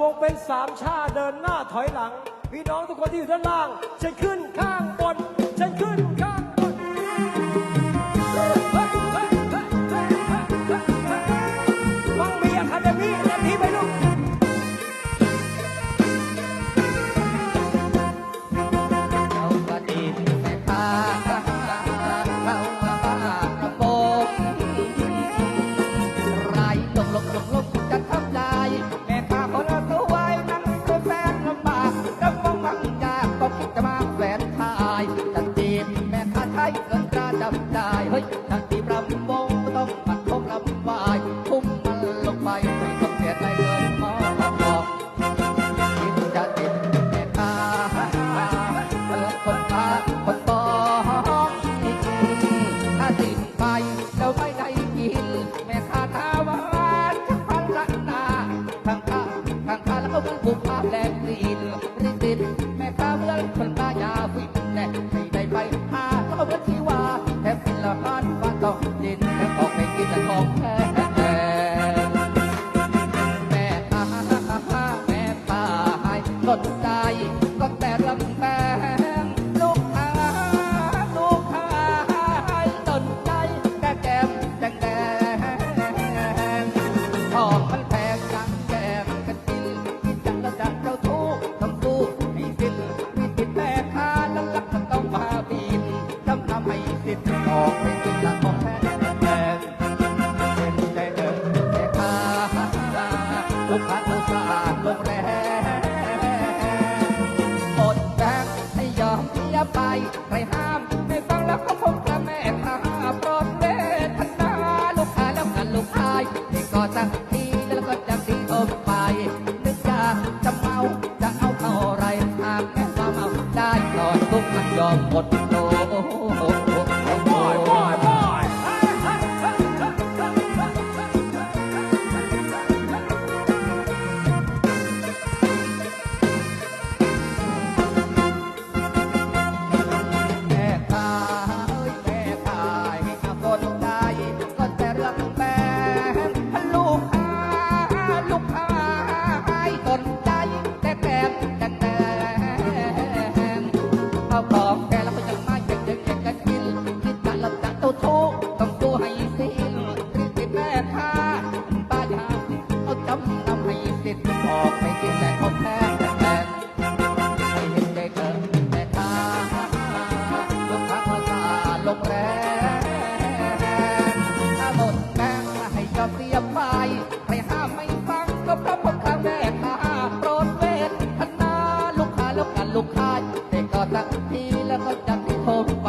วงเป็นสามชาเดินหน้าถอยหลัง พี่น้องทุกคนที่อยู่ด้านล่าง ฉันขึ้นข้างบน ฉันขึ้นข้างบนมังมีอะคาเดมี่และทีไปด้ว เกินกระจำได้เฮ้ยถ้าจีบรำวงต้องปัดทงลำวายทุ่มมันลงไปไม่ต้องเสียใจเกินพอบอกคิดจะติดแม่ค้าแล้วคนค้าคนตอถ้าติดไปแล้วไม่ได้กิน แม่ค้าท้าวานชักพันละนาข้างข้าข้างข้าแล้วก็มึงบุกภาพแดงตีนริติดแม่ค้าเมื่อคนมายาฟินแน่าก็เออกไปกินละของแพงแพงเป็นใจเดินแต่ค้าลูกค้าลูกค้าลงแรงหมดแรงให้ยอมเสียไปใครห้ามไม่ฟังแล้วก็คงจะแม่ค้าโปรดเวทนาลูกค้าแล้วกันลูกชายที่ก็ตั้งทีแล้วก็จะตีอมไป นึกอยากจะเมาจะเอาเท่าไรหากแค่ว่าเมาได้ก่อนทุกมันยอมหมดโล ลูกค้าเด็ก็สักทีแล้วก็จะติดโทรไป